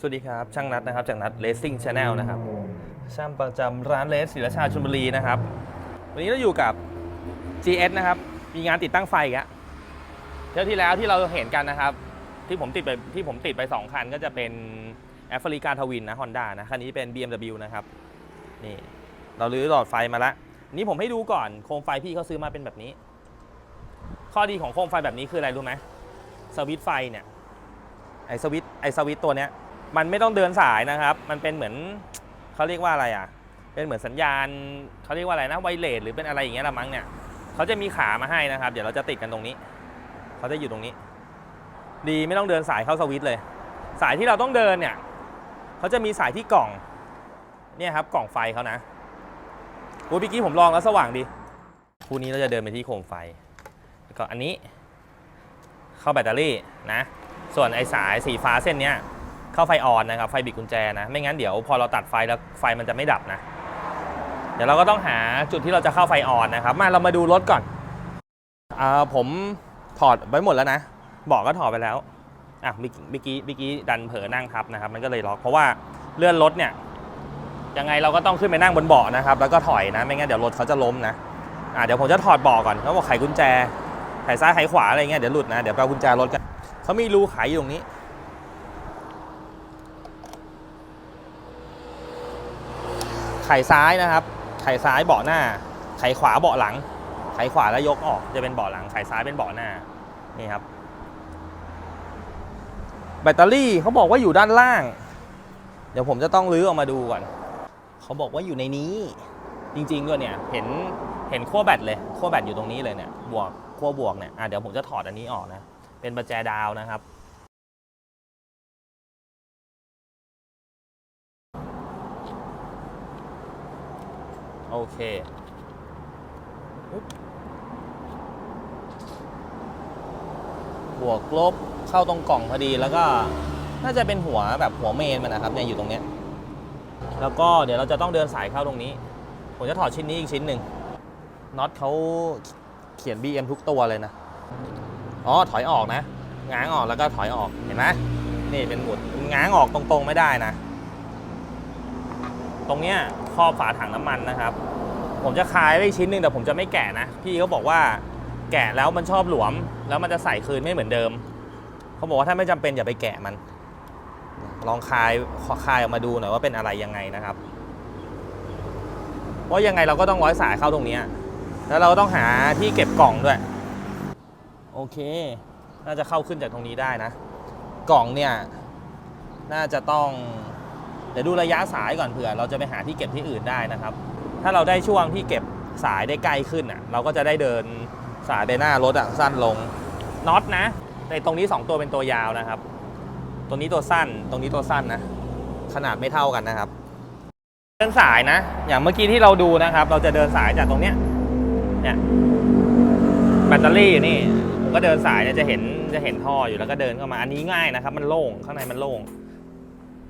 สวัสดีครับ ช่างนัดนะครับ จากนัด Racing Channel นะครับ ช่างประจำร้านเลสศิลชาชลบุรีนะครับ วันนี้เราอยู่กับ GS นะครับ มีงานติดตั้งไฟอีกอะเที่ยวที่แล้วที่เราเห็นกันนะครับ ที่ผมติดไปที่ผมติดไป 2 คันก็จะเป็นแอฟริกาทวินนะฮอนด้านะ คันนี้เป็น BMW นะครับ นี่ เราลื้อหลอดไฟมาล้วนี่ผมให้ดูก่อนโคมไฟพี่เขาซื้อมาเป็นแบบนี้ ข้อดีของโคมไฟแบบนี้คืออะไรรู้ไหมสวิตไฟเนี่ยไอสวิตไอสวิตตัวเนี้ย มันไม่ต้องเดินสายนะครับ มันเป็นเหมือนเขาเรียกว่าอะไรอะ เป็นเหมือนสัญญาณเขาเรียกว่าอะไรนะไวเลสหรือเป็นอะไรอย่างเงี้ยละมั้งเนี่ยเขาจะมีขามาให้นะครับ เดี๋ยวเราจะติดกันตรงนี้เขาจะอยู่ตรงนี้ ดีไม่ต้องเดินสายเข้าสวิตช์เลย สายที่เราต้องเดินเนี่ยเขาจะมีสายที่กล่องเนี่ยครับกล่องไฟเขานะโอ้ยเมื่กี้ผมลองแล้วสว่างดีคู่นี้เราจะเดินไปที่โคมไฟแล้วก็อันนี้เข้าแบตเตอรี่นะ ส่วนไอ้สายสีฟ้าเส้นเนี้ย เข้าไฟออนนะครับไฟบิดกุญแจนะ ไม่งั้นเดี๋ยวพอเราตัดไฟแล้วไฟมันจะไม่ดับนะ เดี๋ยวเราก็ต้องหาจุดที่เราจะเข้าไฟออนนะครับ มาเรามาดูรถก่อนอ่าผมถอดไว้หมดแล้วนะเบอกก็ถอดไปแล้วอะเมื่อกี้เมื่อกี้เมื่อกี้ดันเผลอนั่งทับนะครับ มันก็เลยล็อกเพราะว่าเลื่อนรถเนี่ยยังไงเราก็ต้องขึ้นไปนั่งบนเบาะนะครับ แล้วก็ถอยนะไม่งั้นเดี๋ยวรถเขาจะล้มนะอะเดี๋ยวผมจะถอดเบาะก่อนเขาบอกไขกุญแจไขซ้ายไขขวาอะไรเงี้ยเดี๋ยวหลุดนะเดี๋ยวไปเอากุญแจรถกันเขามีรูไขอยู่ตรงนี้ ไขซ้ายนะครับ ไขซ้ายเบาะหน้า ไขขวาเบาะหลัง ไขขวาแล้วยกออกจะเป็นเบาะหลัง ไขซ้ายเป็นเบาะหน้า นี่ครับ แบตเตอรี่เขาบอกว่าอยู่ด้านล่าง เดี๋ยวผมจะต้องลื้อออกมาดูก่อน เขาบอกว่าอยู่ในนี้ จริงๆด้วยเนี่ย เห็น เห็นขั้วแบตเลย ขั้วแบตอยู่ตรงนี้เลยเนี่ย บวก ขั้วบวกเนี่ย อะเดี๋ยวผมจะถอดอันนี้ออกนะ เป็นประแจดาวนะครับ โอเคบบวกลบเข้าตรงกล่องพอดีแล้วก็น่าจะเป็นหัวแบบหัวเมนมันนะครับเนี่ยอยู่ตรงเนี้ยแล้วก็เดี๋ยวเราจะต้องเดินสายเข้าตรงนี้ ผมจะถอดชิ้นนี้อีกชิ้นหนึ่งน็อตเขาเขียน BM ทุกตัวเลยนะอ๋อถอยออกนะง้างออกแล้วก็ถอยออกเห็นไหมนี่เป็นหมุดง้างออกตรงๆไม่ได้นะ ตรงเนี้ยครอบฝาถังน้ำมันนะครับ ผมจะคลายไว้ชิ้นหนึ่งแต่ผมจะไม่แกะนะ พี่เขาบอกว่าแกะแล้วมันชอบหลวม แล้วมันจะใส่คืนไม่เหมือนเดิม เขาบอกว่าถ้าไม่จำเป็นอย่าไปแกะมัน ลองคลายคลายออกมาดูหน่อยว่าเป็นอะไรยังไงนะครับเพราะยังไงเราก็ต้องร้อยสายเข้าตรงนี้ แล้วเราต้องหาที่เก็บกล่องด้วย โอเค น่าจะเข้าขึ้นจากตรงนี้ได้นะ กล่องเนี่ย น่าจะต้อง เดี๋ยวดูระยะสายก่อนเผื่อ เราจะไปหาที่เก็บที่อื่นได้นะครับ ถ้าเราได้ช่วงที่เก็บสายได้ใกล้ขึ้นอะเราก็จะได้เดินสายไปหน้ารถอะสั้นลงน็อตนะในตรงนี้ 2 ตัวเป็นตัวยาวนะครับ ตัวนี้ตัวสั้น ตรงนี้ตัวสั้นนะ ขนาดไม่เท่ากันนะครับ เดินสายนะ อย่างเมื่อกี้ที่เราดูนะครับ เราจะเดินสายจากตรงเนี้ยเนี่ยแบตเตอรี่อยู่นี่ผมก็เดินสายเนี่ยจะเห็นจะเห็นท่ออยู่แล้วก็เดินเข้ามาอันนี้ง่ายนะครับ มันโล่งข้างในมันโล่ง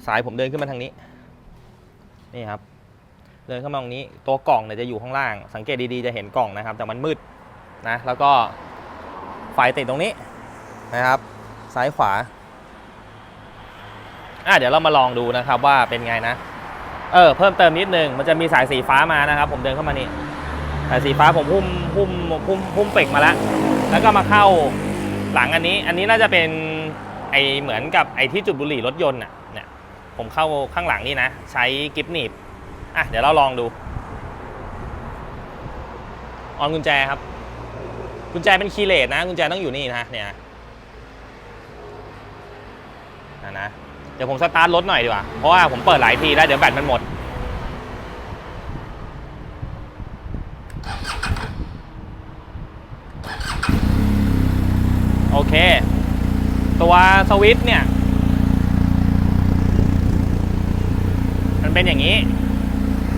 สายผมเดินขึ้นมาทางนี้ นี่ครับ เดินเข้ามาตรงนี้ ตัวกล่องเนี่ยจะอยู่ข้างล่าง สังเกตดีๆจะเห็นกล่องนะครับ แต่มันมืดนะ แล้วก็ไฟติดตรงนี้นะครับ ซ้ายขวา อะเดี๋ยวเรามาลองดูนะครับว่าเป็นไงนะ เออ เพิ่มเติมนิดนึง มันจะมีสายสีฟ้ามานะครับ ผมเดินเข้ามานี่สายสีฟ้าผมหุ้มหุ้มหุ้มหุ้มเป็กมาแล้ว แล้วก็มาเข้าหลังอันนี้ อันนี้น่าจะเป็นไอเหมือนกับไอที่จุดบุหรี่รถยนต์น่ะ ผมเข้าข้างหลังนี่นะ ใช้กิฟหนีบอะเดี๋ยวเราลองดู ออนกุญแจครับ กุญแจเป็นคีย์เลสนะ กุญแจต้องอยู่นี่นะเนี่ยนะนะเดี๋ยวผมสตาร์ทรถหน่อยดีกว่า เพราะว่าผมเปิดหลายทีแล้วเดี๋ยวแบตมันหมด โอเค ตัวสวิตช์เนี่ย มันเป็นอย่างนี้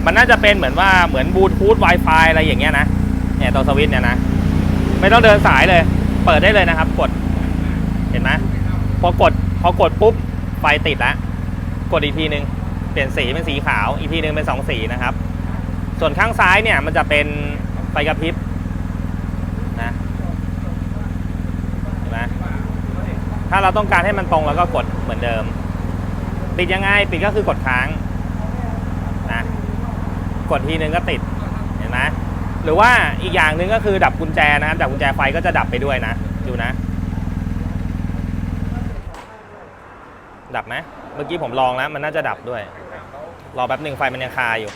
มันน่าจะเป็นเหมือนว่าเหมือนบลูทูธ Wi-Fi อะไรอย่างเงี้ยนะ เนี่ยตัวสวิตช์เนี่ยนะ ไม่ต้องเดินสายเลย เปิดได้เลยนะครับ กด เห็นไหมพอกดพอกดปุ๊บไฟติดแล้วกดอีกทีหนึ่งเปลี่ยนสีเป็นสีขาว อีกทีหนึ่งเป็นสองสีนะครับ ส่วนข้างซ้ายเนี่ยมันจะเป็นไฟกระพริบนะเห็นไหมถ้าเราต้องการให้มันตรงแล้วก็กดเหมือนเดิม ปิดยังไง ปิดก็คือกดค้าง กดทีนึงก็ติดเห็นไหมหรือว่าอีกอย่างหนึ่งก็คือดับกุญแจนะครับดับกุญแจไฟก็จะดับไปด้วยนะดูนะ ดับไหมเมื่อกี้ผมลองแล้วมันน่าจะดับด้วย รอแป๊บหนึ่งไฟมันยังคาอยู่